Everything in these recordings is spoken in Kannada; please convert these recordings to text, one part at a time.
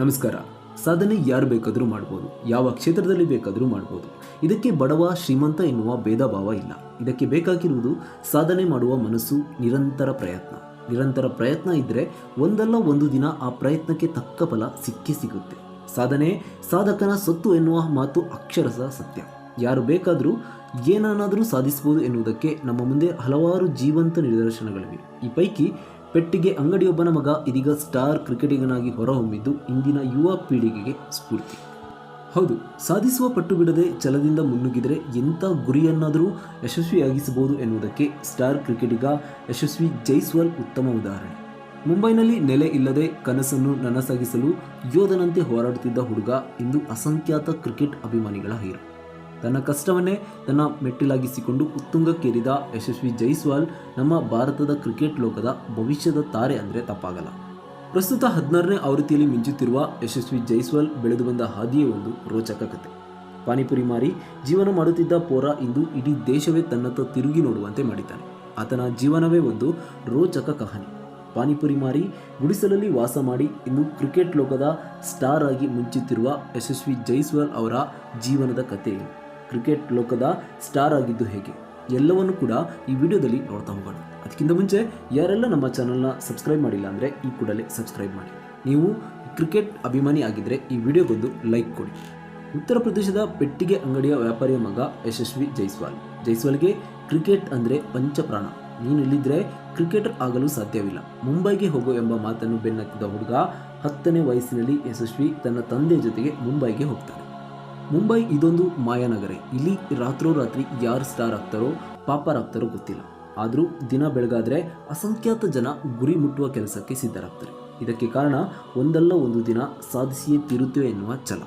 ನಮಸ್ಕಾರ. ಸಾಧನೆ ಯಾರು ಬೇಕಾದರೂ ಮಾಡ್ಬೋದು. ಯಾವ ಕ್ಷೇತ್ರದಲ್ಲಿ ಬೇಕಾದರೂ ಮಾಡ್ಬೋದು. ಇದಕ್ಕೆ ಬಡವ, ಶ್ರೀಮಂತ ಎನ್ನುವ ಭೇದ ಭಾವ ಇಲ್ಲ. ಇದಕ್ಕೆ ಬೇಕಾಗಿರುವುದು ಸಾಧನೆ ಮಾಡುವ ಮನಸ್ಸು, ನಿರಂತರ ಪ್ರಯತ್ನ. ನಿರಂತರ ಪ್ರಯತ್ನ ಇದ್ದರೆ ಒಂದಲ್ಲ ಒಂದು ದಿನ ಆ ಪ್ರಯತ್ನಕ್ಕೆ ತಕ್ಕ ಫಲ ಸಿಕ್ಕೇ ಸಿಗುತ್ತೆ. ಸಾಧನೆ, ಸಾಧಕನ ಸೊತ್ತು ಎನ್ನುವ ಮಾತು ಅಕ್ಷರಸ ಸತ್ಯ. ಯಾರು ಬೇಕಾದರೂ ಏನನ್ನಾದರೂ ಸಾಧಿಸಬಹುದು ಎನ್ನುವುದಕ್ಕೆ ನಮ್ಮ ಮುಂದೆ ಹಲವಾರು ಜೀವಂತ ನಿದರ್ಶನಗಳಿವೆ. ಈ ಪೈಕಿ ಪೆಟ್ಟಿಗೆ ಅಂಗಡಿಯೊಬ್ಬನ ಮಗ ಇದೀಗ ಸ್ಟಾರ್ ಕ್ರಿಕೆಟಿಗನಾಗಿ ಹೊರಹೊಮ್ಮಿದ್ದು ಇಂದಿನ ಯುವ ಪೀಳಿಗೆಗೆ ಸ್ಫೂರ್ತಿ. ಹೌದು, ಸಾಧಿಸುವ ಪಟ್ಟು ಬಿಡದೆ ಛಲದಿಂದ ಮುನ್ನುಗ್ಗಿದರೆ ಎಂಥ ಗುರಿಯನ್ನಾದರೂ ಯಶಸ್ವಿಯಾಗಿಸಬಹುದು ಎನ್ನುವುದಕ್ಕೆ ಸ್ಟಾರ್ ಕ್ರಿಕೆಟಿಗ ಯಶಸ್ವಿ ಜೈಸ್ವಾಲ್ ಉತ್ತಮ ಉದಾಹರಣೆ. ಮುಂಬೈನಲ್ಲಿ ನೆಲೆ ಇಲ್ಲದೆ ಕನಸನ್ನು ನನಸಾಗಿಸಲು ಯೋಧನಂತೆ ಹೋರಾಡುತ್ತಿದ್ದ ಹುಡುಗ ಇಂದು ಅಸಂಖ್ಯಾತ ಕ್ರಿಕೆಟ್ ಅಭಿಮಾನಿಗಳ ಹೀರೋ. ತನ್ನ ಕಷ್ಟವನ್ನೇ ತನ್ನ ಮೆಟ್ಟಿಲಾಗಿಸಿಕೊಂಡು ಉತ್ತುಂಗಕ್ಕೇರಿದ ಯಶಸ್ವಿ ಜೈಸ್ವಾಲ್ ನಮ್ಮ ಭಾರತದ ಕ್ರಿಕೆಟ್ ಲೋಕದ ಭವಿಷ್ಯದ ತಾರೆ ಅಂದರೆ ತಪ್ಪಾಗಲ್ಲ. ಪ್ರಸ್ತುತ ಹದಿನಾರನೇ ಆವೃತ್ತಿಯಲ್ಲಿ ಮಿಂಚುತ್ತಿರುವ ಯಶಸ್ವಿ ಜೈಸ್ವಾಲ್ ಬೆಳೆದು ಬಂದ ಹಾದಿಯೇ ಒಂದು ರೋಚಕ ಕತೆ. ಪಾನಿಪುರಿ ಮಾರಿ ಜೀವನ ಮಾಡುತ್ತಿದ್ದ ಪೋರ ಇಂದು ಇಡೀ ದೇಶವೇ ತನ್ನತ್ತ ತಿರುಗಿ ನೋಡುವಂತೆ ಮಾಡಿದ್ದಾನೆ. ಆತನ ಜೀವನವೇ ಒಂದು ರೋಚಕ ಕಹಾನಿ. ಪಾನಿಪುರಿ ಮಾರಿ ಗುಡಿಸಲಲ್ಲಿ ವಾಸ ಮಾಡಿ ಇಂದು ಕ್ರಿಕೆಟ್ ಲೋಕದ ಸ್ಟಾರ್ ಆಗಿ ಮುಂಚುತ್ತಿರುವ ಯಶಸ್ವಿ ಜೈಸ್ವಾಲ್ ಅವರ ಜೀವನದ ಕಥೆ ಕ್ರಿಕೆಟ್ ಲೋಕದ ಸ್ಟಾರ್ ಆಗಿದ್ದು ಹೇಗೆ? ಎಲ್ಲವನ್ನು ಕೂಡ ಈ ವಿಡಿಯೋದಲ್ಲಿ ನೋಡ್ತಾ ಹೋಗೋಣ. ಅದಕ್ಕಿಂತ ಮುಂಚೆ ಯಾರೆಲ್ಲ ನಮ್ಮ ಚಾನಲ್ನ ಸಬ್ಸ್ಕ್ರೈಬ್ ಮಾಡಿಲ್ಲ ಅಂದರೆ ಈ ಕೂಡಲೇ ಸಬ್ಸ್ಕ್ರೈಬ್ ಮಾಡಿ. ನೀವು ಕ್ರಿಕೆಟ್ ಅಭಿಮಾನಿ ಆಗಿದ್ದರೆ ಈ ವಿಡಿಯೋಗೊಂದು ಲೈಕ್ ಕೊಡಿ. ಉತ್ತರ ಪ್ರದೇಶದ ಪೆಟ್ಟಿಗೆ ಅಂಗಡಿಯ ವ್ಯಾಪಾರಿಯ ಮಗ ಯಶಸ್ವಿ ಜೈಸ್ವಾಲ್. ಜೈಸ್ವಾಲ್ಗೆ ಕ್ರಿಕೆಟ್ ಅಂದರೆ ಪಂಚಪ್ರಾಣ. ನೀನು ಇಲ್ಲಿದ್ರೆ ಕ್ರಿಕೆಟರ್ ಆಗಲು ಸಾಧ್ಯವಿಲ್ಲ. ಮುಂಬೈಗೆ ಹೋಗೋ ಎಂಬ ಮಾತನ್ನು ಬೆನ್ನತ್ತಿದ್ದ ಹುಡುಗ ಹತ್ತನೇ ವಯಸ್ಸಿನಲ್ಲಿ ಯಶಸ್ವಿ ತನ್ನ ತಂದೆಯ ಜೊತೆಗೆ ಮುಂಬೈಗೆ ಹೋಗ್ತಾನೆ. ಮುಂಬೈ ಇದೊಂದು ಮಾಯಾನಗರಿ. ಇಲ್ಲಿ ರಾತ್ರೋರಾತ್ರಿ ಯಾರು ಸ್ಟಾರ್ ಆಗ್ತಾರೋ, ಪಾಪರ್ ಆಗ್ತಾರೋ ಗೊತ್ತಿಲ್ಲ. ಆದರೂ ದಿನ ಬೆಳಗಾದರೆ ಅಸಂಖ್ಯಾತ ಜನ ಗುರಿ ಮುಟ್ಟುವ ಕೆಲಸಕ್ಕೆ ಸಿದ್ಧರಾಗ್ತಾರೆ. ಇದಕ್ಕೆ ಕಾರಣ ಒಂದಲ್ಲ ಒಂದು ದಿನ ಸಾಧಿಸಿಯೇ ತೀರುತ್ತೇವೆ ಎನ್ನುವ ಛಲ.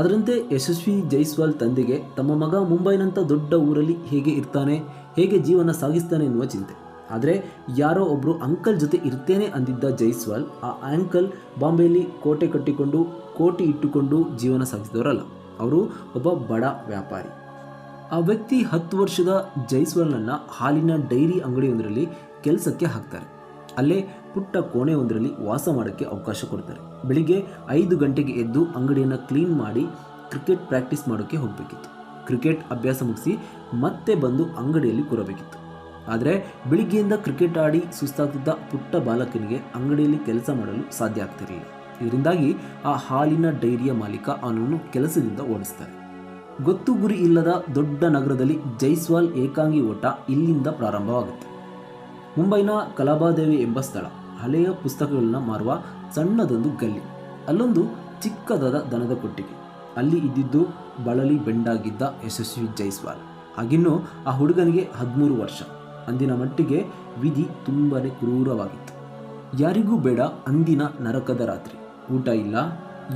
ಅದರಂತೆ ಯಶಸ್ವಿ ಜೈಸ್ವಾಲ್ ತಂದೆಗೆ ತಮ್ಮ ಮಗ ಮುಂಬೈನಂಥ ದೊಡ್ಡ ಊರಲ್ಲಿ ಹೇಗೆ ಇರ್ತಾನೆ, ಹೇಗೆ ಜೀವನ ಸಾಗಿಸ್ತಾನೆ ಎನ್ನುವ ಚಿಂತೆ. ಆದರೆ ಯಾರೋ ಒಬ್ಬರು ಅಂಕಲ್ ಜೊತೆ ಇರ್ತೇನೆ ಅಂದಿದ್ದ ಜೈಸ್ವಾಲ್ ಆ ಅಂಕಲ್ ಬಾಂಬೆಯಲ್ಲಿ ಕೋಟೆ ಕಟ್ಟಿಕೊಂಡು, ಕೋಟಿ ಇಟ್ಟುಕೊಂಡು ಜೀವನ ಸಾಗಿಸಿದವರಲ್ಲ. ಅವರು ಒಬ್ಬ ಬಡ ವ್ಯಾಪಾರಿ. ಆ ವ್ಯಕ್ತಿ ಹತ್ತು ವರ್ಷದ ಜೈಸ್ವಾಲ್ನನ್ನು ಹಾಲಿನ ಡೈರಿ ಅಂಗಡಿಯೊಂದರಲ್ಲಿ ಕೆಲಸಕ್ಕೆ ಹಾಕ್ತಾರೆ. ಅಲ್ಲೇ ಪುಟ್ಟ ಕೋಣೆಯೊಂದರಲ್ಲಿ ವಾಸ ಮಾಡೋಕ್ಕೆ ಅವಕಾಶ ಕೊಡ್ತಾರೆ. ಬೆಳಿಗ್ಗೆ ಐದು ಗಂಟೆಗೆ ಎದ್ದು ಅಂಗಡಿಯನ್ನು ಕ್ಲೀನ್ ಮಾಡಿ ಕ್ರಿಕೆಟ್ ಪ್ರಾಕ್ಟೀಸ್ ಮಾಡೋಕ್ಕೆ ಹೋಗಬೇಕಿತ್ತು. ಕ್ರಿಕೆಟ್ ಅಭ್ಯಾಸ ಮುಗಿಸಿ ಮತ್ತೆ ಬಂದು ಅಂಗಡಿಯಲ್ಲಿ ಕೂರಬೇಕಿತ್ತು. ಆದರೆ ಬೆಳಿಗ್ಗೆಯಿಂದ ಕ್ರಿಕೆಟ್ ಆಡಿ ಸುಸ್ತಾಗ್ತಿದ್ದ ಪುಟ್ಟ ಬಾಲಕನಿಗೆ ಅಂಗಡಿಯಲ್ಲಿ ಕೆಲಸ ಮಾಡಲು ಸಾಧ್ಯ ಆಗ್ತಿರಲಿಲ್ಲ. ಇದರಿಂದಾಗಿ ಆ ಹಾಲಿನ ಡೈರಿಯ ಮಾಲೀಕ ಅವನನ್ನು ಕೆಲಸದಿಂದ ಓಡಿಸ್ತಾರೆ. ಗೊತ್ತು ಗುರಿ ಇಲ್ಲದ ದೊಡ್ಡ ನಗರದಲ್ಲಿ ಜೈಸ್ವಾಲ್ ಏಕಾಂಗಿ ಓಟ ಇಲ್ಲಿಂದ ಪ್ರಾರಂಭವಾಗುತ್ತೆ. ಮುಂಬೈನ ಕಲಾಬಾದೇವಿ ಎಂಬ ಸ್ಥಳ, ಹಳೆಯ ಪುಸ್ತಕಗಳನ್ನ ಮಾರುವ ಸಣ್ಣದೊಂದು ಗಲ್ಲಿ. ಅಲ್ಲೊಂದು ಚಿಕ್ಕದಾದ ದನದ ಕೊಟ್ಟಿಗೆ. ಅಲ್ಲಿ ಇದ್ದಿದ್ದು ಬಳಲಿ ಬೆಂಡಾಗಿದ್ದ ಯಶಸ್ವಿ ಜೈಸ್ವಾಲ್. ಹಾಗಿನ್ನು ಆ ಹುಡುಗನಿಗೆ ಹದಿಮೂರು ವರ್ಷ. ಅಂದಿನ ಮಟ್ಟಿಗೆ ವಿಧಿ ತುಂಬಾನೇ ಕ್ರೂರವಾಗಿತ್ತು. ಯಾರಿಗೂ ಬೇಡ ಅಂದಿನ ನರಕದ ರಾತ್ರಿ. ಊಟ ಇಲ್ಲ,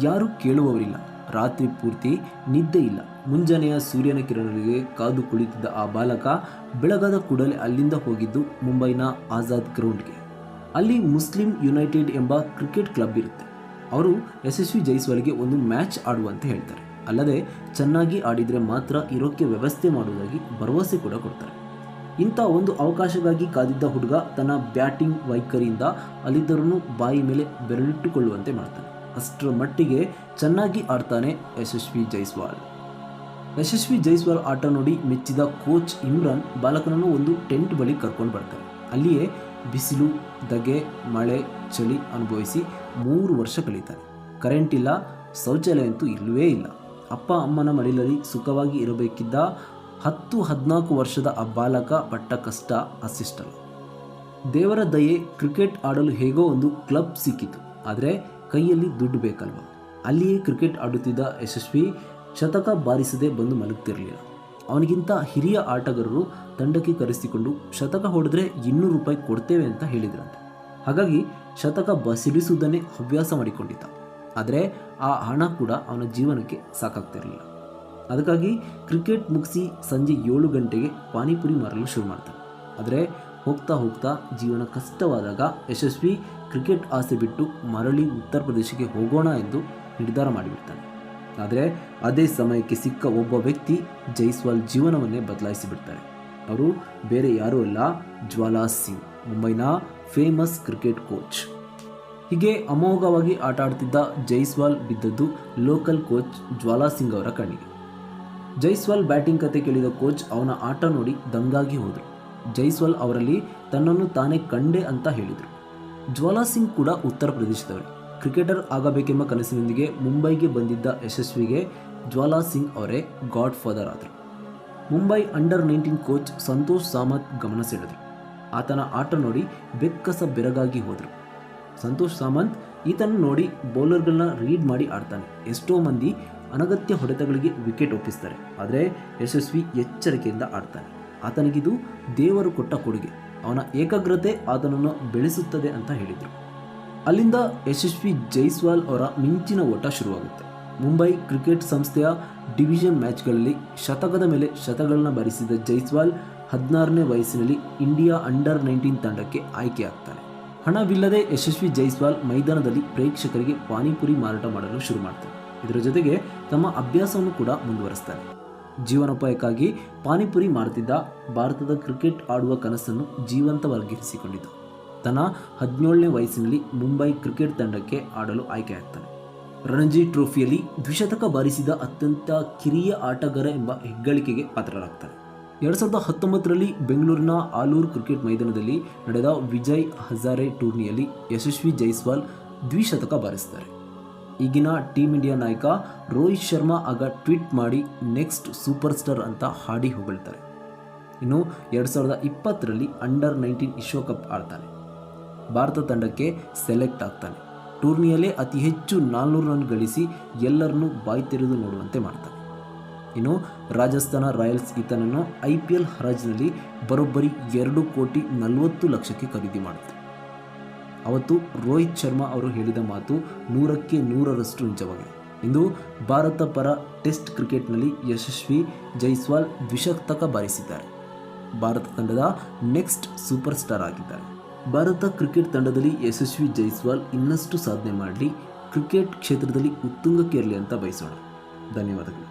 ಯಾರೂ ಕೇಳುವವರಿಲ್ಲ. ರಾತ್ರಿ ಪೂರ್ತಿ ನಿದ್ದೆ ಇಲ್ಲ. ಮುಂಜಾನೆಯ ಸೂರ್ಯನ ಕಿರಣಗಳಿಗೆ ಕಾದು ಕುಳಿತಿದ್ದ ಆ ಬಾಲಕ ಬೆಳಗಾದ ಕೂಡಲೇ ಅಲ್ಲಿಂದ ಹೋಗಿದ್ದು ಮುಂಬೈನ ಆಜಾದ್ ಗ್ರೌಂಡ್ಗೆ. ಅಲ್ಲಿ ಮುಸ್ಲಿಂ ಯುನೈಟೆಡ್ ಎಂಬ ಕ್ರಿಕೆಟ್ ಕ್ಲಬ್ ಇರುತ್ತೆ. ಅವರು ಯಶಸ್ವಿ ಜೈಸ್ವಾಲ್ಗೆ ಒಂದು ಮ್ಯಾಚ್ ಆಡುವಂತೆ ಹೇಳ್ತಾರೆ. ಅಲ್ಲದೆ, ಚೆನ್ನಾಗಿ ಆಡಿದರೆ ಮಾತ್ರ ಇರೋಕ್ಕೆ ವ್ಯವಸ್ಥೆ ಮಾಡುವುದಾಗಿ ಭರವಸೆ ಕೂಡ ಕೊಡ್ತಾರೆ. ಇಂಥ ಒಂದು ಅವಕಾಶಕ್ಕಾಗಿ ಕಾದಿದ್ದ ಹುಡುಗ ತನ್ನ ಬ್ಯಾಟಿಂಗ್ ವೈಖರಿಯಿಂದ ಅಲ್ಲಿದ್ದರನ್ನು ಬಾಯಿ ಮೇಲೆ ಬೆರಳಿಟ್ಟುಕೊಳ್ಳುವಂತೆ ಮಾಡ್ತಾನೆ. ಅಷ್ಟರ ಮಟ್ಟಿಗೆ ಚೆನ್ನಾಗಿ ಆಡ್ತಾನೆ ಯಶಸ್ವಿ ಜೈಸ್ವಾಲ್. ಯಶಸ್ವಿ ಜೈಸ್ವಾಲ್ ಆಟ ನೋಡಿ ಮೆಚ್ಚಿದ ಕೋಚ್ ಇಮ್ರಾನ್ ಬಾಲಕನನ್ನು ಒಂದು ಟೆಂಟ್ ಬಳಿ ಕರ್ಕೊಂಡು ಬರ್ತಾರೆ ಅಲ್ಲಿಯೇ ಬಿಸಿಲು ದಗೆ ಮಳೆ, ಚಳಿ ಅನುಭವಿಸಿ ಮೂರು ವರ್ಷ ಕಳೀತಾರೆ ಕರೆಂಟ್ ಇಲ್ಲ ಶೌಚಾಲಯ ಅಂತೂ ಇಲ್ಲವೇ ಇಲ್ಲ. ಅಪ್ಪ, ಅಮ್ಮನ ಮಡಿಲಲ್ಲಿ ಸುಖವಾಗಿ ಇರಬೇಕಿದ್ದ ಹತ್ತು ಹದಿನಾಲ್ಕು ವರ್ಷದ ಆ ಬಾಲಕ ಪಟ್ಟ ಕಷ್ಟ ದೇವರ ದಯೆ ಕ್ರಿಕೆಟ್ ಆಡಲು ಹೇಗೋ ಒಂದು ಕ್ಲಬ್ ಸಿಕ್ಕಿತು. ಆದರೆ ಕೈಯಲ್ಲಿ ದುಡ್ಡು ಬೇಕಲ್ವ? ಅಲ್ಲಿಯೇ ಕ್ರಿಕೆಟ್ ಆಡುತ್ತಿದ್ದ ಯಶಸ್ವಿ ಶತಕ ಬಾರಿಸದೆ ಬಂದು ಮಲಗ್ತಿರಲಿಲ್ಲ. ಅವನಿಗಿಂತ ಹಿರಿಯ ಆಟಗಾರರು ತಂಡಕ್ಕೆ ಕರೆಸಿಕೊಂಡು ಶತಕ ಹೊಡೆದ್ರೆ ಇನ್ನೂರು ರೂಪಾಯಿ ಕೊಡ್ತೇವೆ ಅಂತ ಹೇಳಿದ್ರಂತೆ. ಹಾಗಾಗಿ ಶತಕ ಬಸಿಡಿಸುವುದನ್ನೇ ಹವ್ಯಾಸ ಮಾಡಿಕೊಂಡಿದ್ದ. ಆದರೆ ಆ ಹಣ ಕೂಡ ಅವನ ಜೀವನಕ್ಕೆ ಸಾಕಾಗ್ತಿರಲಿಲ್ಲ. ಅದಕ್ಕಾಗಿ ಕ್ರಿಕೆಟ್ ಮುಗಿಸಿ ಸಂಜೆ ಏಳು ಗಂಟೆಗೆ ಪಾನಿಪುರಿ ಮಾರಲು ಶುರು ಮಾಡ್ತಾರೆ. ಆದರೆ ಹೋಗ್ತಾ ಹೋಗ್ತಾ ಜೀವನ ಕಷ್ಟವಾದಾಗ ಯಶಸ್ವಿ ಕ್ರಿಕೆಟ್ ಆಸೆ ಬಿಟ್ಟು ಮರಳಿ ಉತ್ತರ ಪ್ರದೇಶಕ್ಕೆ ಹೋಗೋಣ ಎಂದು ನಿರ್ಧಾರ ಮಾಡಿಬಿಡ್ತಾನೆ. ಆದರೆ ಅದೇ ಸಮಯಕ್ಕೆ ಸಿಕ್ಕ ಒಬ್ಬ ವ್ಯಕ್ತಿ ಜೈಸ್ವಾಲ್ ಜೀವನವನ್ನೇ ಬದಲಾಯಿಸಿಬಿಡ್ತಾರೆ. ಅವರು ಬೇರೆ ಯಾರೂ ಅಲ್ಲ, ಜ್ವಾಲಾ ಸಿಂಗ್, ಮುಂಬೈನ ಫೇಮಸ್ ಕ್ರಿಕೆಟ್ ಕೋಚ್. ಹೀಗೆ ಅಮೋಘವಾಗಿ ಆಟ ಆಡ್ತಿದ್ದ ಜೈಸ್ವಾಲ್ ಬಿದ್ದದ್ದು ಲೋಕಲ್ ಕೋಚ್ ಜ್ವಾಲಾ ಸಿಂಗ್ ಅವರ ಕಣ್ಣಿಗೆ. ಜೈಸ್ವಾಲ್ ಬ್ಯಾಟಿಂಗ್ ಕತೆ ಕೇಳಿದ ಕೋಚ್ ಅವನ ಆಟ ನೋಡಿ ದಂಗಾಗಿ ಹೋದರು. ಜೈಸ್ವಾಲ್ ಅವರಲ್ಲಿ ತನ್ನನ್ನು ತಾನೇ ಕಂಡೆ ಅಂತ ಹೇಳಿದರು. ಜ್ವಾಲಾ ಸಿಂಗ್ ಕೂಡ ಉತ್ತರ ಪ್ರದೇಶದವರು ಕ್ರಿಕೆಟರ್ ಆಗಬೇಕೆಂಬ ಕನಸಿನೊಂದಿಗೆ ಮುಂಬೈಗೆ ಬಂದಿದ್ದ ಯಶಸ್ವಿಗೆ ಜ್ವಾಲಾ ಸಿಂಗ್ ಅವರೇ ಗಾಡ್ ಫಾದರ್ ಆದರು. Mumbai under nineteen coach Santosh Samant ಗಮನ ಸೆಳೆದರು. ಆತನ ಆಟ ನೋಡಿ ಬೆಕ್ಕಸ ಬೆರಗಾಗಿ ಹೋದರು. ಸಂತೋಷ್ ಸಾಮಂತ್ ಈತನ ನೋಡಿ ಬೌಲರ್ಗಳನ್ನ ರೀಡ್ ಮಾಡಿ ಆಡ್ತಾನೆ. ಎಷ್ಟೋ ಮಂದಿ ಅನಗತ್ಯ ಹೊಡೆತಗಳಿಗೆ ವಿಕೆಟ್ ಒಪ್ಪಿಸ್ತಾರೆ. ಆದರೆ ಯಶಸ್ವಿ ಎಚ್ಚರಿಕೆಯಿಂದ ಆಡ್ತಾನೆ. ಆತನಿಗಿದು ದೇವರು ಕೊಟ್ಟ ಕೊಡುಗೆ. ಅವನ ಏಕಾಗ್ರತೆ ಆತನನ್ನು ಬೆಳೆಸುತ್ತದೆ ಅಂತ ಹೇಳಿದರು. ಅಲ್ಲಿಂದ ಯಶಸ್ವಿ ಜೈಸ್ವಾಲ್ ಅವರ ಮಿಂಚಿನ ಓಟ ಶುರುವಾಗುತ್ತೆ. ಮುಂಬೈ ಕ್ರಿಕೆಟ್ ಸಂಸ್ಥೆಯ ಡಿವಿಷನ್ ಮ್ಯಾಚ್ಗಳಲ್ಲಿ ಶತಕದ ಮೇಲೆ ಶತಗಳನ್ನು ಬರಿಸಿದ ಜೈಸ್ವಾಲ್ ಹದಿನಾರನೇ ವಯಸ್ಸಿನಲ್ಲಿ ಇಂಡಿಯಾ ಅಂಡರ್ ನೈನ್ಟೀನ್ ತಂಡಕ್ಕೆ ಆಯ್ಕೆಯಾಗ್ತಾನೆ. ಹಣವಿಲ್ಲದೆ ಯಶಸ್ವಿ ಜೈಸ್ವಾಲ್ ಮೈದಾನದಲ್ಲಿ ಪ್ರೇಕ್ಷಕರಿಗೆ ಪಾನಿಪುರಿ ಮಾರಾಟ ಮಾಡಲು ಶುರು ಮಾಡ್ತಾರೆ ಇದರ ಜೊತೆಗೆ ತಮ್ಮ ಅಭ್ಯಾಸವನ್ನು ಕೂಡ ಮುಂದುವರಿಸ್ತಾರೆ. ಜೀವನೋಪಾಯಕ್ಕಾಗಿ ಪಾನಿಪುರಿ ಮಾರುತ್ತಿದ್ದ ಭಾರತದ ಕ್ರಿಕೆಟ್ ಆಡುವ ಕನಸನ್ನು ಜೀವಂತವಾಗಿರಿಸಿಕೊಂಡಿತು. ತನ್ನ ಹದಿನೇಳನೇ ವಯಸ್ಸಿನಲ್ಲಿ ಮುಂಬೈ ಕ್ರಿಕೆಟ್ ತಂಡಕ್ಕೆ ಆಡಲು ಆಯ್ಕೆಯಾಗ್ತಾನೆ. ರಣಜಿ ಟ್ರೋಫಿಯಲ್ಲಿ ದ್ವಿಶತಕ ಬಾರಿಸಿದ ಅತ್ಯಂತ ಕಿರಿಯ ಆಟಗಾರ ಎಂಬ ಹೆಗ್ಗಳಿಕೆಗೆ ಪಾತ್ರರಾಗ್ತಾರೆ ಎರಡು ಸಾವಿರದ ಹತ್ತೊಂಬತ್ತರಲ್ಲಿ ಬೆಂಗಳೂರಿನ ಆಲೂರು ಕ್ರಿಕೆಟ್ ಮೈದಾನದಲ್ಲಿ ನಡೆದ ವಿಜಯ್ ಹಜಾರೆ ಟೂರ್ನಿಯಲ್ಲಿ ಯಶಸ್ವಿ ಜೈಸ್ವಾಲ್ ದ್ವಿಶತಕ ಬಾರಿಸ್ತಾರೆ. ಈಗಿನ ಟೀಮ್ ಇಂಡಿಯಾ ನಾಯಕ ರೋಹಿತ್ ಶರ್ಮಾ ಆಗ ಟ್ವೀಟ್ ಮಾಡಿ ನೆಕ್ಸ್ಟ್ ಸೂಪರ್ ಸ್ಟಾರ್ ಅಂತ ಹಾಡಿ ಹೊಗಳ್ತಾರೆ. ಇನ್ನು ಎರಡು ಸಾವಿರದ ಇಪ್ಪತ್ತರಲ್ಲಿ ಅಂಡರ್ ನೈನ್ಟೀನ್ ವಿಶ್ವಕಪ್ ಆಡ್ತಾನೆ. ಭಾರತ ತಂಡಕ್ಕೆ ಸೆಲೆಕ್ಟ್ ಆಗ್ತಾನೆ. ಟೂರ್ನಿಯಲ್ಲೇ ಅತಿ ಹೆಚ್ಚು ನಾಲ್ನೂರು ರನ್ ಗಳಿಸಿ ಎಲ್ಲರನ್ನೂ ಬಾಯಿ ತೆರೆದು ನೋಡುವಂತೆ ಮಾಡ್ತಾನೆ. ಇನ್ನು ರಾಜಸ್ಥಾನ ರಾಯಲ್ಸ್ ಈತನನ್ನು ಐ ಪಿ ಎಲ್ ಹರಾಜಿನಲ್ಲಿ ಬರೋಬ್ಬರಿ ಎರಡು ಕೋಟಿ ನಲವತ್ತು ಲಕ್ಷಕ್ಕೆ ಖರೀದಿ ಮಾಡುತ್ತೆ. ಅವತ್ತು ರೋಹಿತ್ ಶರ್ಮಾ ಅವರು ಹೇಳಿದ ಮಾತು ನೂರಕ್ಕೆ ನೂರರಷ್ಟು ನಿಜವಾಗಿದೆ. ಇಂದು ಭಾರತ ಪರ ಟೆಸ್ಟ್ ಕ್ರಿಕೆಟ್ನಲ್ಲಿ ಯಶಸ್ವಿ ಜೈಸ್ವಾಲ್ ದ್ವಿಶತಕ ಬಾರಿಸಿದ್ದಾರೆ. ಭಾರತ ತಂಡದ ನೆಕ್ಸ್ಟ್ ಸೂಪರ್ ಸ್ಟಾರ್ ಆಗಿದ್ದಾರೆ. ಭಾರತ ಕ್ರಿಕೆಟ್ ತಂಡದಲ್ಲಿ ಯಶಸ್ವಿ ಜೈಸ್ವಾಲ್ ಇನ್ನಷ್ಟು ಸಾಧನೆ ಮಾಡಲಿ, ಕ್ರಿಕೆಟ್ ಕ್ಷೇತ್ರದಲ್ಲಿ ಉತ್ತುಂಗಕ್ಕೇರಲಿ ಅಂತ ಬಯಸೋಣ. ಧನ್ಯವಾದಗಳು.